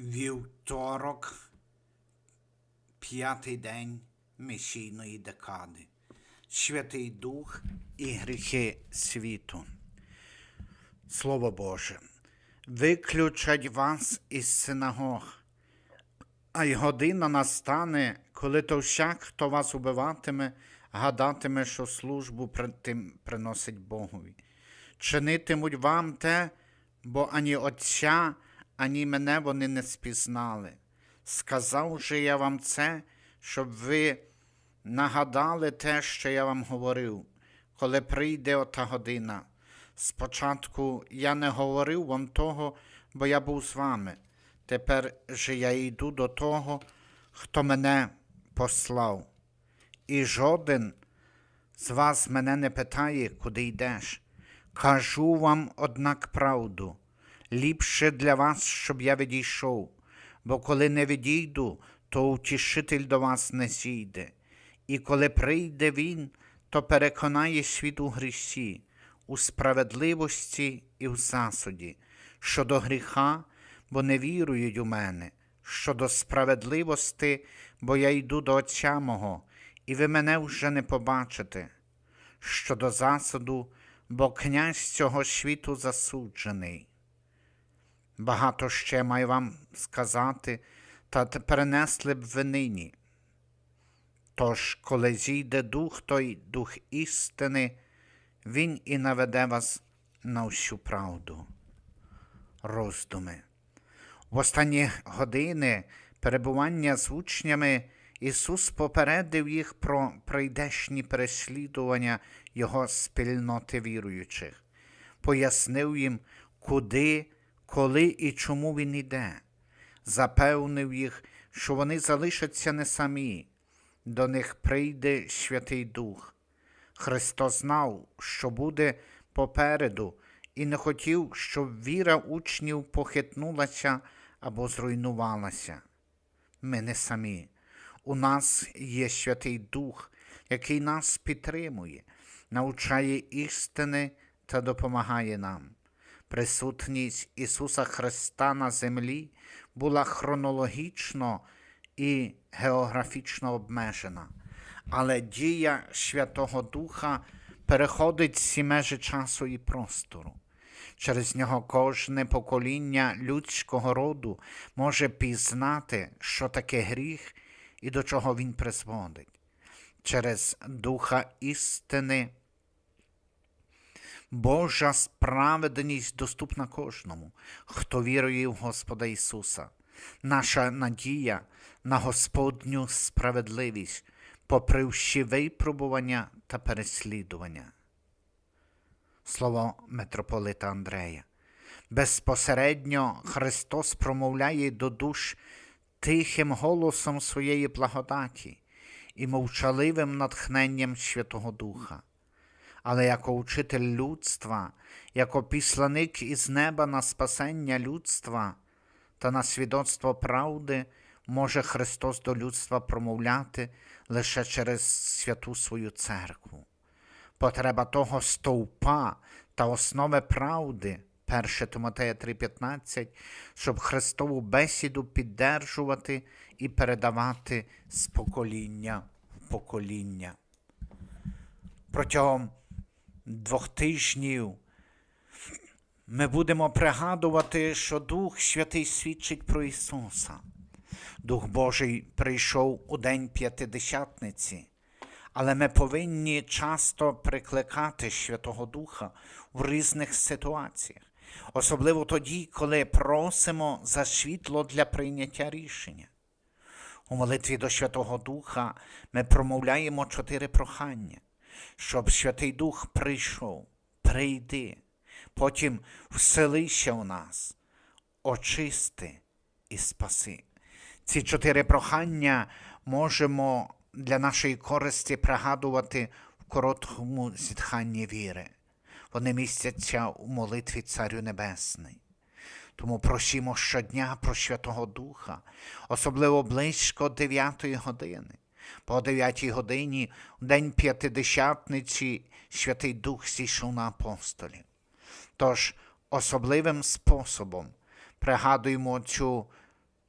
Вівторок, п'ятий день місійної декади. Святий Дух і гріхи світу. Слово Боже, виключать вас із синагог, а й година настане, коли то всяк, хто вас убиватиме, гадатиме, що службу приносить Богові. Чинитимуть вам те, бо ані Отця, ані мене вони не спізнали. Сказав же я вам це, щоб ви нагадали те, що я вам говорив, коли прийде ота година. Спочатку я не говорив вам того, бо я був з вами. Тепер же я йду до того, хто мене послав. І жоден з вас мене не питає, куди йдеш. Кажу вам, однак, правду. Ліпше для вас, щоб я відійшов, бо коли не відійду, то утішитель до вас не зійде. І коли прийде він, то переконає світ у грісі, у справедливості і в засуді, щодо гріха, бо не вірують у мене, щодо справедливості, бо я йду до Отця мого, і ви мене вже не побачите, щодо засуду, бо князь цього світу засуджений. Багато ще маю вам сказати, та перенесли б ви нині. Тож, коли зійде дух той дух істини, він і наведе вас на всю правду. Роздуми. В останні години перебування з учнями Ісус попередив їх про прийдешні переслідування Його спільноти віруючих, пояснив їм, куди, коли і чому Він іде, запевнив їх, що вони залишаться не самі, до них прийде Святий Дух. Христос знав, що буде попереду, і не хотів, щоб віра учнів похитнулася або зруйнувалася. Ми не самі. У нас є Святий Дух, який нас підтримує, навчає істини та допомагає нам. Присутність Ісуса Христа на землі була хронологічно і географічно обмежена, але дія Святого Духа переходить всі межі часу і простору. Через нього кожне покоління людського роду може пізнати, що таке гріх і до чого він призводить. Через Духа істини Божа справедність доступна кожному, хто вірує в Господа Ісуса. Наша надія на Господню справедливість, попри всі випробування та переслідування. Слово митрополита Андрея. Безпосередньо Христос промовляє до душ тихим голосом своєї благодаті і мовчаливим натхненням Святого Духа. Але як учитель людства, як післаник із неба на спасення людства та на свідоцтво правди, може Христос до людства промовляти лише через святу свою церкву. Потреба того стовпа та основи правди, 1 Тимотея 3,15, щоб Христову бесіду піддержувати і передавати з покоління в покоління. Протягом двох тижнів ми будемо пригадувати, що Дух Святий свідчить про Ісуса. Дух Божий прийшов у День П'ятидесятниці, але ми повинні часто прикликати Святого Духа в різних ситуаціях, особливо тоді, коли просимо за світло для прийняття рішення. У молитві до Святого Духа ми промовляємо чотири прохання, щоб Святий Дух прийшов, прийди, потім вселися у нас, очисти і спаси. Ці чотири прохання можемо для нашої користі пригадувати в короткому зітханні віри. Вони містяться у молитві Царю Небесний. Тому просімо щодня про Святого Духа, особливо близько 9 години. По 9 годині, в день п'ятидесятниці, Святий Дух зійшов на апостолів. Тож особливим способом пригадуємо цю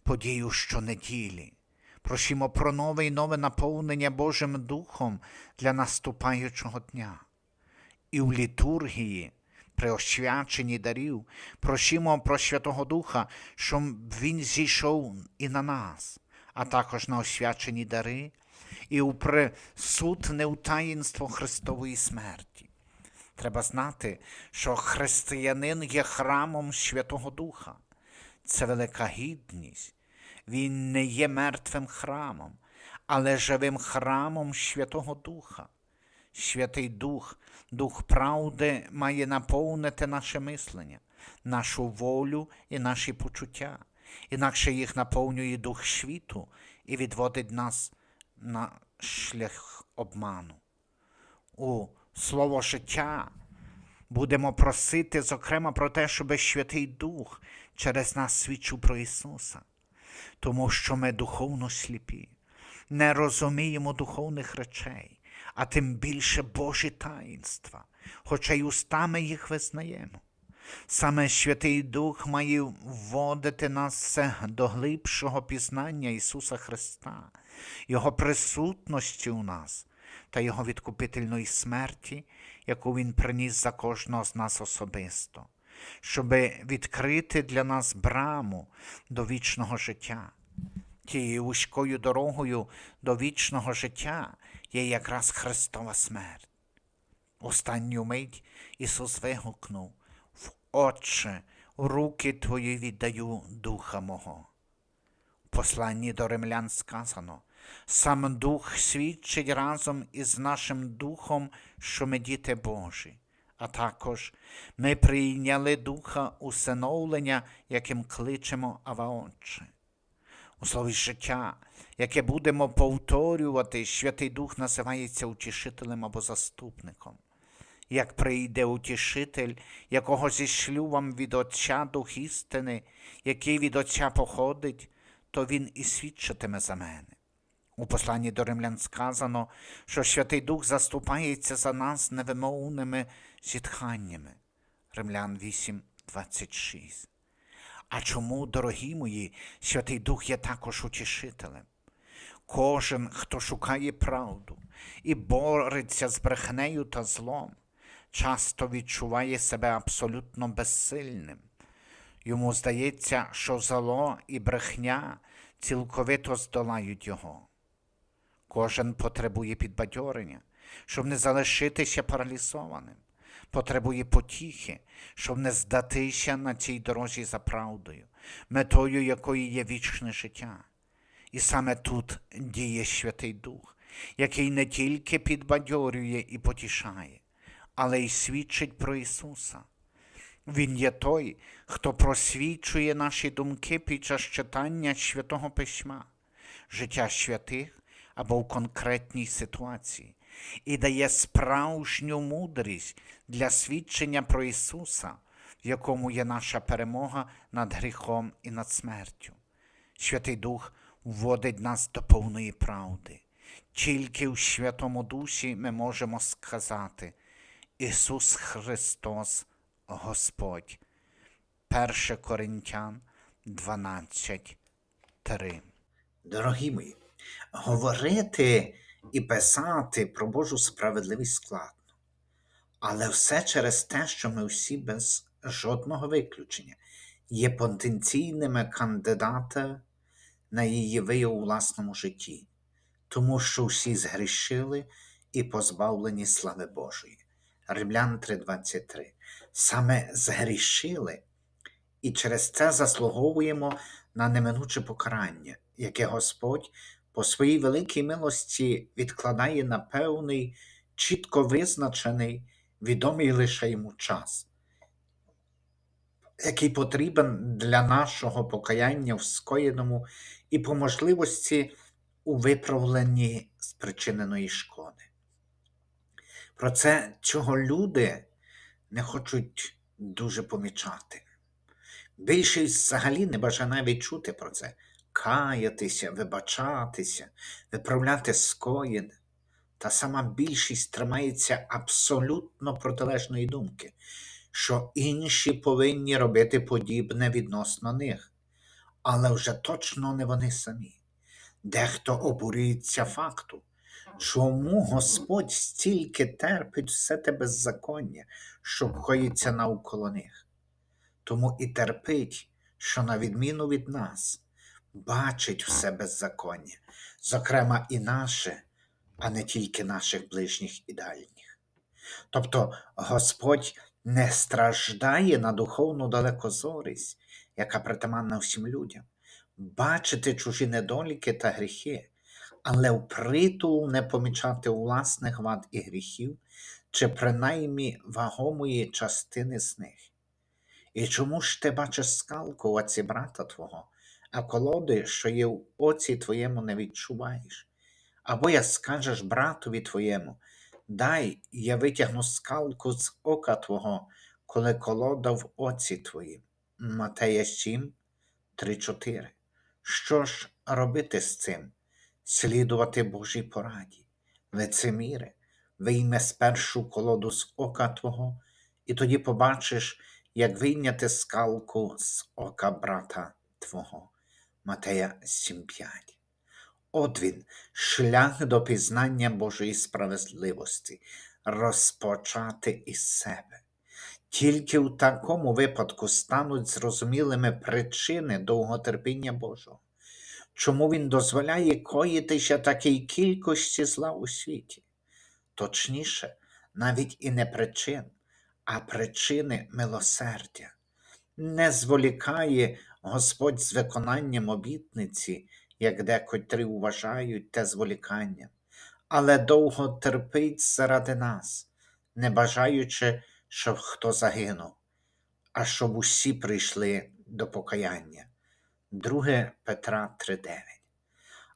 подію щонеділі. Просимо про нове і нове наповнення Божим Духом для наступаючого дня. І в літургії, при освяченні дарів, просимо про Святого Духа, щоб Він зійшов і на нас, а також на освячені дари, і у присутне у таїнство Христової смерті. Треба знати, що християнин є храмом Святого Духа. Це велика гідність. Він не є мертвим храмом, але живим храмом Святого Духа. Святий Дух, Дух правди має наповнити наше мислення, нашу волю і наші почуття. Інакше їх наповнює Дух світу і відводить нас на шлях обману. У слово життя будемо просити, зокрема, про те, щоб Святий Дух через нас свідчив про Ісуса, тому що ми духовно сліпі, не розуміємо духовних речей, а тим більше Божі таїнства, хоча й устами їх визнаємо. Саме Святий Дух має вводити нас до глибшого пізнання Ісуса Христа, Його присутності у нас та Його відкупительної смерті, яку Він приніс за кожного з нас особисто, щоб відкрити для нас браму до вічного життя. Тією вузькою дорогою до вічного життя є якраз Христова смерть. Останню мить Ісус вигукнув Отче, у руки Твої віддаю духа мого. В посланні до римлян сказано, сам Дух свідчить разом із нашим Духом, що ми діти Божі, а також ми прийняли Духа усиновлення, яким кличемо Ава Отче. У слові життя, яке будемо повторювати, Святий Дух називається утішителем або заступником. Як прийде утішитель, якого зішлю вам від Отця Дух істини, який від Отця походить, то він і свідчитиме за мене. У посланні до римлян сказано, що Святий Дух заступається за нас невимовними зітханнями. Римлян 8, 26. А чому, дорогі мої, Святий Дух є також утішителем? Кожен, хто шукає правду і бореться з брехнею та злом, часто відчуває себе абсолютно безсильним. Йому здається, що зло і брехня цілковито здолають його. Кожен потребує підбадьорення, щоб не залишитися паралізованим, потребує потіхи, щоб не здатися на цій дорозі за правдою, метою якої є вічне життя. І саме тут діє Святий Дух, який не тільки підбадьорює і потішає, але й свідчить про Ісуса. Він є той, хто просвічує наші думки під час читання Святого Письма, життя святих або в конкретній ситуації, і дає справжню мудрість для свідчення про Ісуса, в якому є наша перемога над гріхом і над смертю. Святий Дух вводить нас до повної правди. Тільки в Святому Дусі ми можемо сказати Ісус Христос Господь. 1 Коринтян 12, 3. Дорогі мої, говорити і писати про Божу справедливість складно. Але все через те, що ми всі без жодного виключення є потенційними кандидатами на її вияв у власному житті, тому що всі згрішили і позбавлені слави Божої. Римлян 3:23. Саме згрішили, і через це заслуговуємо на неминуче покарання, яке Господь по своїй великій милості відкладає на певний, чітко визначений, відомий лише йому час, який потрібен для нашого покаяння в скоєному і по можливості у виправленні спричиненої шкоди. Про це чого люди не хочуть дуже помічати. Більшість взагалі не бажає навіть чути про це, каятися, вибачатися, виправляти скоєне. Та сама більшість тримається абсолютно протилежної думки, що інші повинні робити подібне відносно них, але вже точно не вони самі. Дехто обурюється факту, чому Господь стільки терпить все те беззаконня, що коїться навколо них. Тому і терпить, що на відміну від нас, бачить все беззаконня, зокрема і наше, а не тільки наших ближніх і дальніх. Тобто Господь не страждає на духовну далекозорість, яка притаманна всім людям, бачити чужі недоліки та гріхи, але впритул не помічати власних вад і гріхів, чи принаймні вагомої частини з них. І чому ж ти бачиш скалку в оці брата твого, а колоди, що є в оці твоєму, не відчуваєш? Або як скажеш братові твоєму, дай я витягну скалку з ока твого, коли колода в оці твоїм. Матея 7, 3-4. Що ж робити з цим? Слідувати Божій пораді, лицеміре, вийме спершу колоду з ока твого, і тоді побачиш, як вийняти скалку з ока брата твого. Матея 7.5. От він, шлях до пізнання Божої справедливості, розпочати із себе. Тільки в такому випадку стануть зрозумілими причини довготерпіння Божого, чому він дозволяє коїтися такій кількості зла у світі. Точніше, навіть і не причин, а причини милосердя. Не зволікає Господь з виконанням обітниці, як декотрі вважають те зволіканням, але довго терпить заради нас, не бажаючи, щоб хто загинув, а щоб усі прийшли до покаяння. 2 Петра 3.9.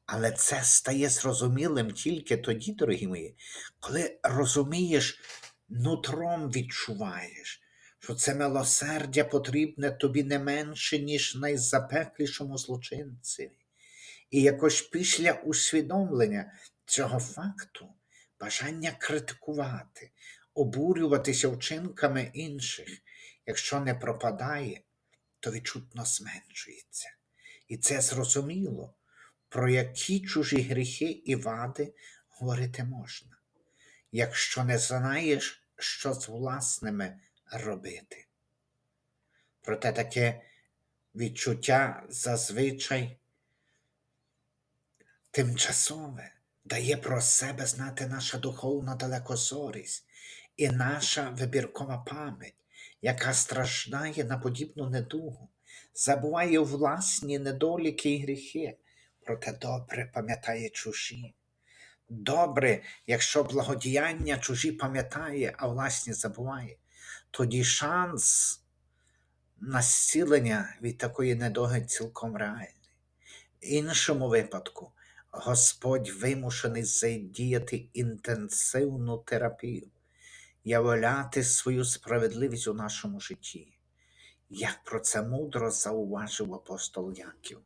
Але це стає зрозумілим тільки тоді, дорогі мої, коли розумієш, нутром відчуваєш, що це милосердя потрібне тобі не менше, ніж найзапеклішому злочинцеві. І якось після усвідомлення цього факту бажання критикувати, обурюватися вчинками інших, якщо не пропадає, то відчутно зменшується. І це зрозуміло, про які чужі гріхи і вади говорити можна, якщо не знаєш, що з власними робити. Проте таке відчуття зазвичай тимчасове дає про себе знати наша духовна далекозорість і наша вибіркова пам'ять, яка страждає на подібну недугу, забуває власні недоліки і гріхи, проте добре пам'ятає чужі. Добре, якщо благодіяння чужі пам'ятає, а власні забуває, тоді шанс на зцілення від такої недоги цілком реальний. В іншому випадку Господь вимушений задіяти інтенсивну терапію, являти свою справедливість у нашому житті. Як про це мудро зауважив апостол Яків.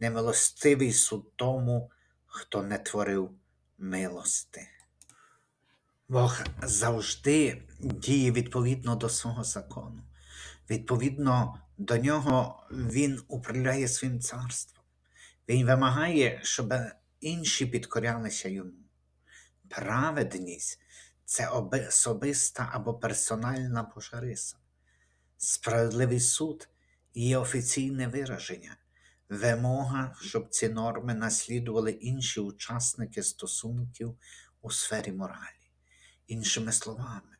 Немилостивий суд тому, хто не творив милости. Бог завжди діє відповідно до свого закону. Відповідно до нього Він управляє своїм царством. Він вимагає, щоб інші підкорялися йому. Праведність це особиста або персональна Божа риса. Справедливий суд є офіційне вираження, вимога, щоб ці норми наслідували інші учасники стосунків у сфері моралі. Іншими словами,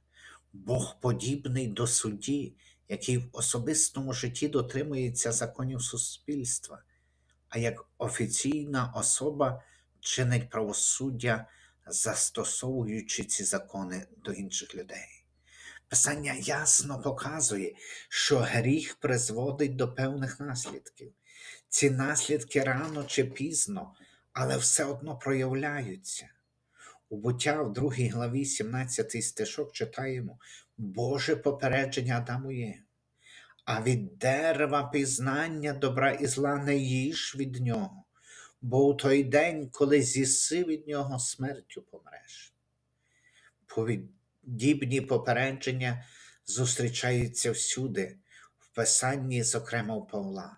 Бог подібний до судді, який в особистому житті дотримується законів суспільства, а як офіційна особа чинить правосуддя, застосовуючи ці закони до інших людей. Писання ясно показує, що гріх призводить до певних наслідків. Ці наслідки рано чи пізно, але все одно проявляються. У буття в 2 главі 17 стишок читаємо Боже попередження Адаму є. А від дерева пізнання добра і зла не їж від нього, бо у той день, коли з'їси від нього, смертю помреш. Подібні попередження зустрічаються всюди, в Писанні, зокрема у Павла.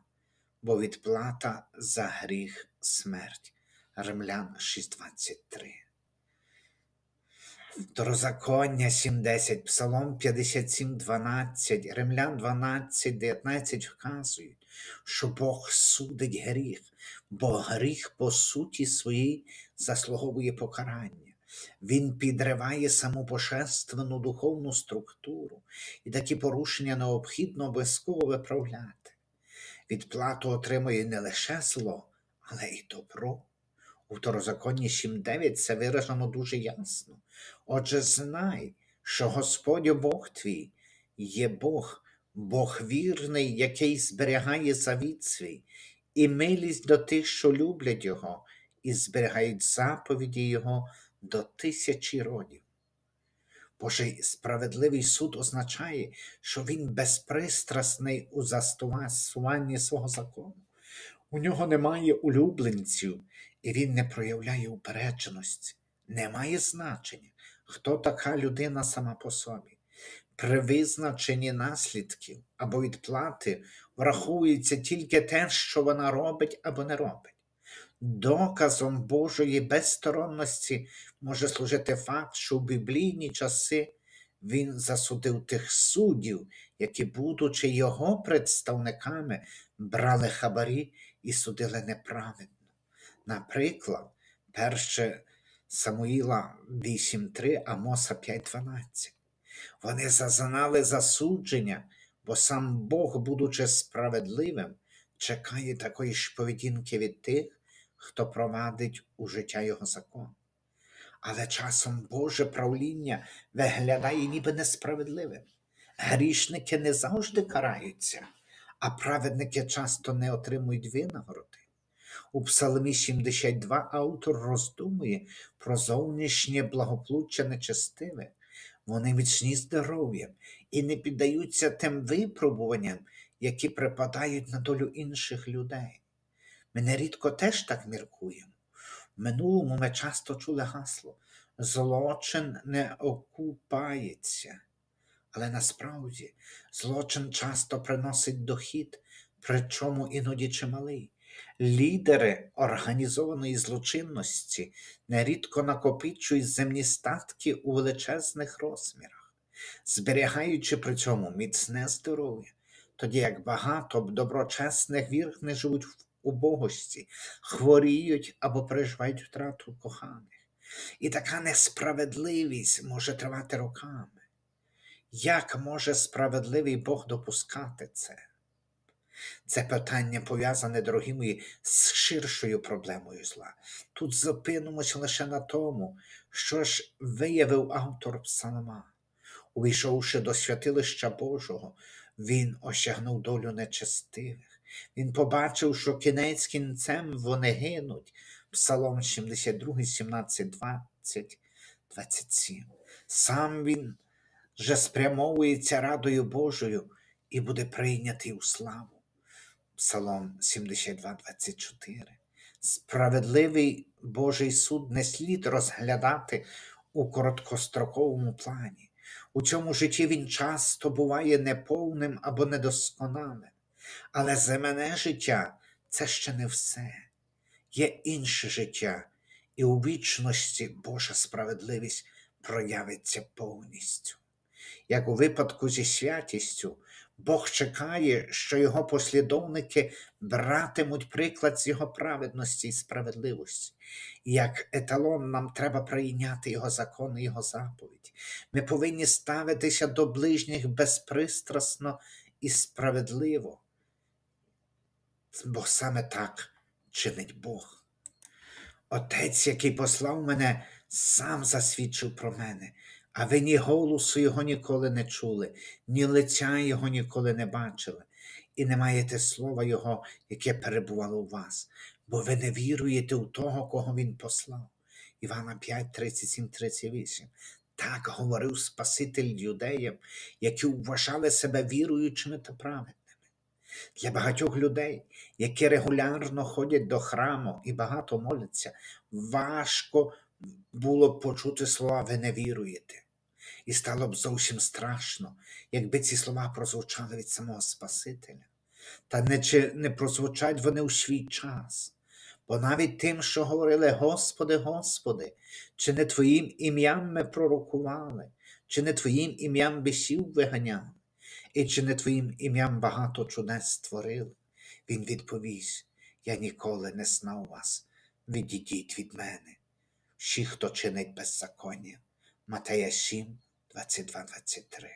бо відплата за гріх смерть. Римлян 6.23. Второзаконня 7.10, Псалом 57.12, Римлян 12.19 вказують, що Бог судить гріх, бо гріх по суті своїй заслуговує покарання. Він підриває саму божественну духовну структуру, і такі порушення необхідно обов'язково виправляти. Відплату отримує не лише зло, але й добро. У второзаконні 7.9 це виражено дуже ясно. Отже, знай, що Господь Бог твій є Бог, Бог вірний, який зберігає завіт свій, і милість до тих, що люблять Його, і зберігають заповіді Його до тисячі родів. Божий справедливий суд означає, що він безпристрасний у застосуванні свого закону. У нього немає улюбленців, і він не проявляє упередженості. Немає значення, хто така людина сама по собі. При визначенні наслідків або відплати враховується тільки те, що вона робить або не робить. Доказом Божої безсторонності може служити факт, що в біблійні часи він засудив тих суддів, які, будучи його представниками, брали хабарі і судили неправедно. Наприклад, 1 Самуїла 8.3, Амоса 5.12. Вони зазнали засудження, бо сам Бог, будучи справедливим, чекає такої ж поведінки від тих, хто провадить у життя його закон. Але часом Боже правління виглядає ніби несправедливим. Грішники не завжди караються, а праведники часто не отримують винагороди. У Псалмі 72 автор роздумує про зовнішнє благополуччя нечестивих. Вони міцні здоров'ям і не піддаються тим випробуванням, які припадають на долю інших людей. Ми нерідко теж так міркуємо. Минулому ми часто чули гасло злочин не окупається. Але насправді злочин часто приносить дохід, причому іноді чималий. Лідери організованої злочинності нерідко накопичують земні статки у величезних розмірах, зберігаючи при цьому міцне здоров'я, тоді як багато доброчесних вірних живуть в убогості, хворіють або переживають втрату коханих. І така несправедливість може тривати роками. Як може справедливий Бог допускати це? Це питання пов'язане, дорогі мої, з ширшою проблемою зла. Тут зупинимося лише на тому, що ж виявив автор псалма. Увійшовши до святилища Божого, він осягнув долю нечестивих. Він побачив, що кінець кінцем вони гинуть. Псалом 72, 17, 20, 27. Сам він же спрямовується радою Божою і буде прийнятий у славу. Псалом 72, 24. Справедливий Божий суд не слід розглядати у короткостроковому плані. У цьому житті він часто буває неповним або недосконалим. Але земне життя це ще не все. Є інше життя, і у вічності Божа справедливість проявиться повністю. Як у випадку зі святістю, Бог чекає, що його послідовники братимуть приклад з його праведності і справедливості. Як еталон нам треба прийняти його закон і його заповідь. Ми повинні ставитися до ближніх безпристрасно і справедливо, бо саме так чинить Бог. Отець, який послав мене, сам засвідчив про мене, а ви ні голосу його ніколи не чули, ні лиця його ніколи не бачили, і не маєте слова Його, яке перебувало у вас, бо ви не віруєте у того, кого Він послав. Івана 5, 37, 38. Так говорив Спаситель юдеям, які вважали себе віруючими та праведними. Для багатьох людей, які регулярно ходять до храму і багато моляться, важко було б почути слова ви не віруєте. І стало б зовсім страшно, якби ці слова прозвучали від самого Спасителя. Та не, чи не прозвучать вони у свій час. Бо навіть тим, що говорили Господи, Господи, чи не Твоїм ім'ям ми пророкували, чи не Твоїм ім'ям бісів виганяли, і чи не Твоїм ім'ям багато чудес створили? Він відповість: Я ніколи не знав вас, відійдіть від мене. Всі, хто чинить беззаконня. Матея 7, 22, 23.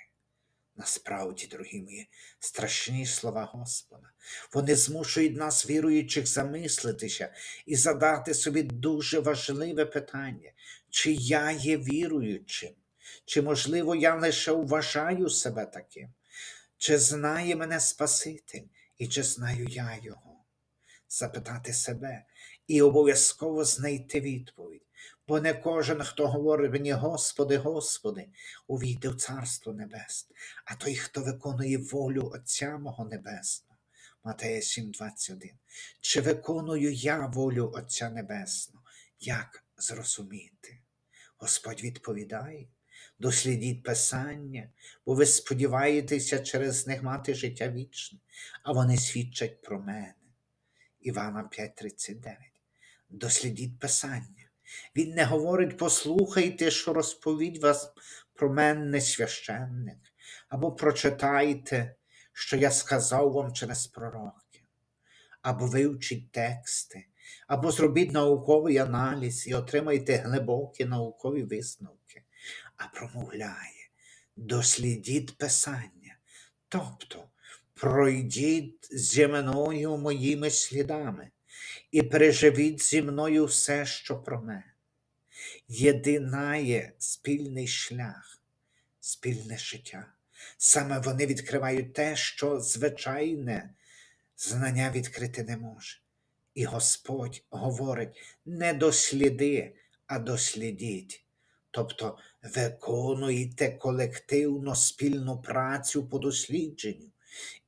Насправді, дорогі мої, страшні слова Господа. Вони змушують нас, віруючих, замислитися і задати собі дуже важливе питання, чи я є віруючим, чи, можливо, я лише вважаю себе таким, чи знає мене Спаситель, і чи знаю я Його? Запитати себе і обов'язково знайти відповідь. Бо не кожен, хто говорить мені, Господи, Господи, увійде в Царство Небесне, а той, хто виконує волю Отця мого Небесного. Матея 7:21. Чи виконую я волю Отця Небесного? Як зрозуміти? Господь відповідає: дослідіть Писання, бо ви сподіваєтеся через них мати життя вічне, а вони свідчать про мене. Івана 5:39. Дослідіть Писання. Він не говорить, послухайте, що розповідь вас про мене священник, або прочитайте, що я сказав вам через пророків, або вивчіть тексти, або зробіть науковий аналіз і отримайте глибокі наукові висновки, а промовляє, дослідіть Писання, тобто пройдіть зі мною моїми слідами і переживіть зі мною все, що про мене. Єдинає спільний шлях, спільне життя. Саме вони відкривають те, що звичайне знання відкрити не може. І Господь говорить: не досліди, а дослідіть. Тобто виконуйте колективно спільну працю по дослідженню,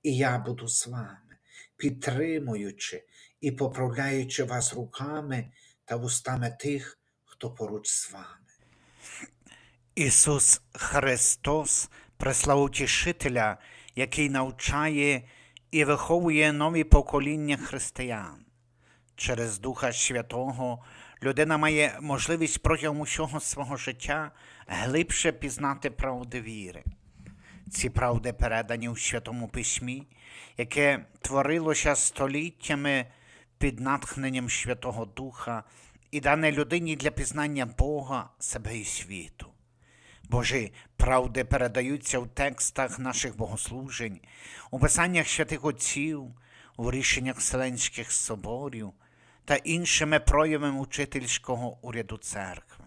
і я буду з вами, підтримуючи і поправляючи вас руками та вустами тих, хто поруч з вами. Ісус Христос прислав утішителя, який навчає і виховує нові покоління християн. Через Духа Святого людина має можливість протягом усього свого життя глибше пізнати правди віри. Ці правди передані у Святому Письмі, яке творилося століттями під натхненням Святого Духа і дане людині для пізнання Бога, себе і світу. Божі правди передаються в текстах наших богослужень, у писаннях святих отців, у рішеннях Вселенських соборів та іншими проявами учительського уряду церкви.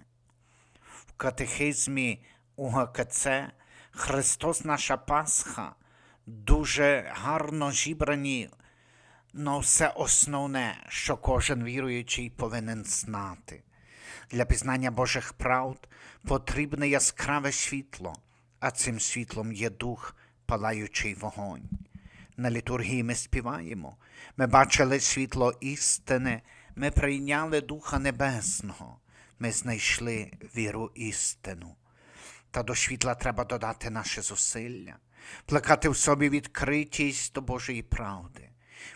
В катехизмі УГКЦ Христос наша Пасха дуже гарно зібрані на все основне, що кожен віруючий повинен знати. Для пізнання Божих правд потрібне яскраве світло, а цим світлом є дух, палаючий вогонь. На літургії ми співаємо, ми бачили світло істини, ми прийняли Духа Небесного, ми знайшли віру істину. Та до світла треба додати наше зусилля, плекати в собі відкритість до Божої правди,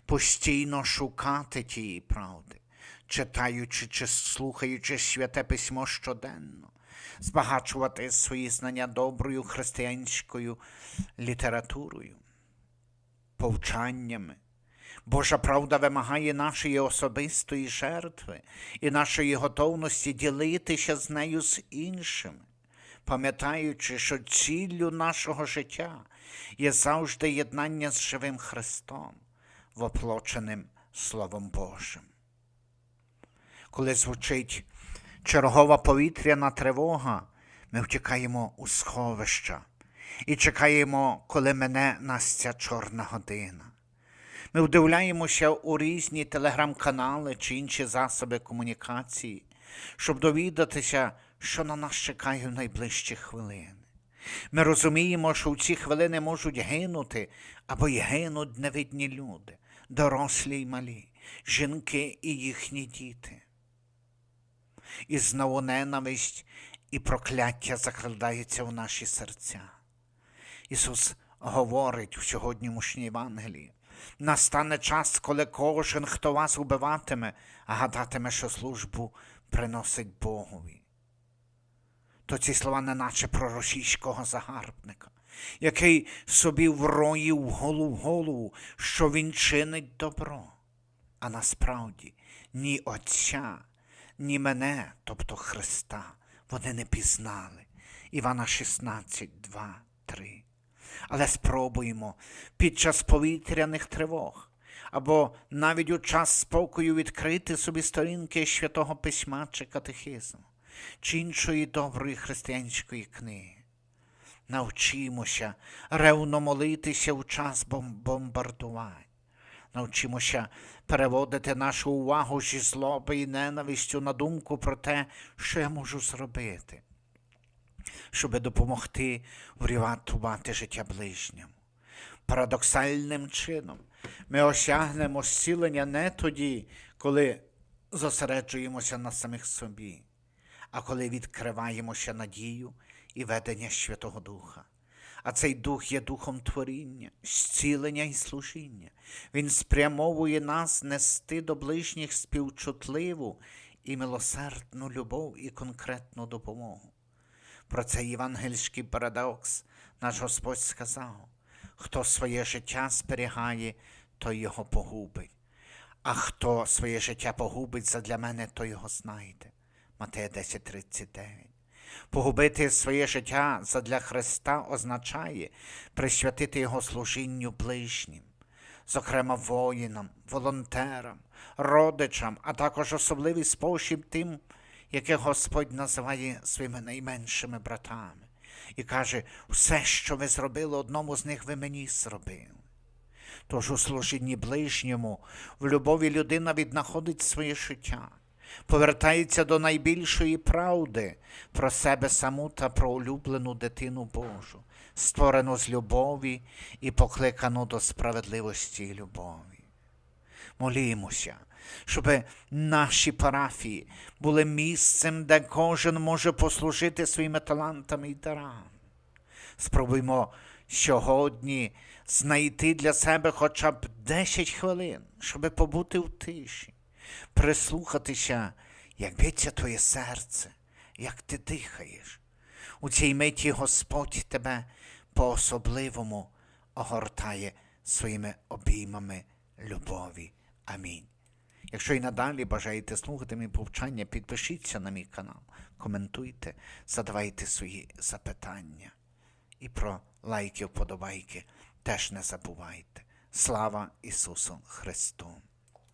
постійно шукати тієї правди, читаючи чи слухаючи святе письмо щоденно, збагачувати свої знання доброю християнською літературою, повчаннями. Божа правда вимагає нашої особистої жертви і нашої готовності ділитися з нею з іншими, пам'ятаючи, що ціллю нашого життя є завжди єднання з живим Христом, воплоченим Словом Божим. Коли звучить чергова повітряна тривога, ми втікаємо у сховища і чекаємо, коли мене настя чорна година. Ми вдивляємося у різні телеграм-канали чи інші засоби комунікації, щоб довідатися, що на нас чекає в найближчі хвилини. Ми розуміємо, що в ці хвилини можуть гинути або й гинуть невидні люди, дорослі й малі, жінки і їхні діти. І знову ненависть і прокляття закрадаються в наші серця. Ісус говорить в сьогоднішній Євангелії, Настане час, коли кожен, хто вас убиватиме, гадатиме, що службу приносить Богові. То ці слова не наче проросійського загарбника, який собі вроїв голову в голову, що він чинить добро. А насправді ні Отця, ні мене, тобто Христа, вони не пізнали. Івана 16, 2, 3. Але спробуємо під час повітряних тривог або навіть у час спокою відкрити собі сторінки святого письма чи катехизму, чи іншої доброї християнської книги. Навчимося ревно молитися у час бомбардувань. Навчимося переводити нашу увагу зі злоби і ненавистю на думку про те, що я можу зробити, щоб допомогти врятувати життя ближньому. Парадоксальним чином ми осягнемо зцілення не тоді, коли зосереджуємося на самих собі, а коли відкриваємося надію і ведення Святого Духа. А цей дух є духом творіння, зцілення і служіння. Він спрямовує нас нести до ближніх співчутливу і милосердну любов і конкретну допомогу. Про цей євангельський парадокс наш Господь сказав: хто своє життя зберігає, той його погубить, а хто своє життя погубить задля мене, той його знайде. Матея 10:39. Погубити своє життя задля Христа означає присвятити Його служінню ближнім, зокрема воїнам, волонтерам, родичам, а також особливий спосіб тим, яких Господь називає своїми найменшими братами, і каже: все, що ви зробили одному з них, ви мені зробили. Тож у служінні ближньому в любові людина віднаходить своє життя, повертається до найбільшої правди про себе саму та про улюблену дитину Божу, створену з любові і покликану до справедливості і любові. Молімося, щоб наші парафії були місцем, де кожен може послужити своїми талантами і дарами. Спробуймо сьогодні знайти для себе хоча б 10 хвилин, щоб побути в тиші, прислухатися, як б'ється твоє серце, як ти дихаєш. У цій миті Господь тебе по-особливому огортає своїми обіймами любові. Амінь. Якщо і надалі бажаєте слухати мій повчання, підпишіться на мій канал, коментуйте, задавайте свої запитання. І про лайки, вподобайки теж не забувайте. Слава Ісусу Христу!